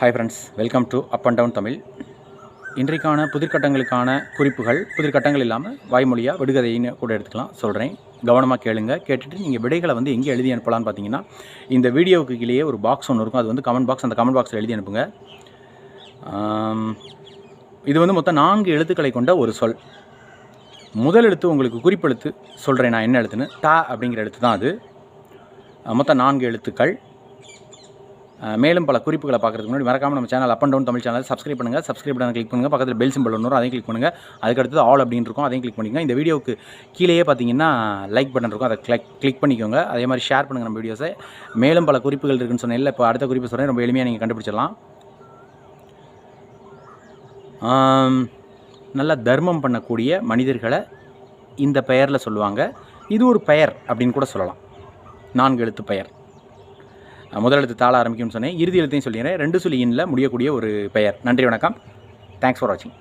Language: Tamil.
Hi friends welcome to up and down Tamil. இன்றைக்கான புதிர்கட்டங்களுக்கான குறிப்புகள் புதிர்கட்டங்கள் இல்லாமல் வாய்மொழியாக விடுகதைன்னு கூட எடுத்துக்கலாம் சொல்கிறேன் கவனமாக கேளுங்க கேட்டுட்டு நீங்கள் விடைகளை வந்து எங்கே எழுதி அனுப்பலாம்னு பார்த்தீங்கன்னா இந்த வீடியோவுக்கு கீழேயே ஒரு பாக்ஸ் ஒன்று இருக்கும். அது வந்து கமெண்ட் பாக்ஸ் அந்த கமெண்ட் பாக்ஸில் எழுதி அனுப்புங்க. இது வந்து மொத்தம் நான்கு எழுத்துக்களை கொண்ட ஒரு சொல். முதல் எழுத்து உங்களுக்கு குறிப்பெழுத்து சொல்கிறேன் நான் என்ன எழுத்துன்னு டா அப்படிங்கிற எழுத்து தான் அது. மொத்தம் நான்கு எழுத்துக்கள். மேலும் பல குறிப்புகளை பார்க்குறதுக்கு முன்னாடி மறக்காம நம்ம channel up and down Tamil channel subscribe பண்ணுங்கள் சப்ஸ்கிரைப் பண்ண கிளிக் பண்ணுங்கள் பக்கத்தில் பெல் சிம்பிள் ஒன்று அதையும் கிளிக் பண்ணுங்கள் அதுக்கடுத்து ஆல் அப்படின்னு இருக்கும் அதையும் கிளிக் பண்ணிக்கோங்க. இந்த வீடியோவுக்கு கீழேயே பார்த்தீங்கன்னா லைக் பட்டன் இருக்கும். அதை கிளிக் கிளிக் பண்ணிக்கோங்க. அதே மாதிரி ஷேர் பண்ணுங்கள் நம்ம வீடியோஸை மேலும் பல குறிப்புகள் இருக்குன்னு சொன்னேன். இல்லை இப்போ அடுத்த குறிப்பு சொன்னேன். ரொம்ப எளிமையாக நீங்கள் கண்டுபிடிச்சிடலாம். நல்லா தர்மம் பண்ணக்கூடிய மனிதர்களை இந்த பெயரில் சொல்லுவாங்க. இது ஒரு பெயர் அப்படின்னு கூட சொல்லலாம். நான்கு எழுத்து பெயர். முதல் எழுத்து தாள ஆரம்பிக்கும்னு சொன்னேன். இறுதி எழுத்தையும் சொல்லிடுறேன். ரெண்டு சொல்லி இன்ல முடியக்கூடிய ஒரு பெயர். நன்றி வணக்கம். தேங்க்ஸ் ஃபார் வாட்சிங்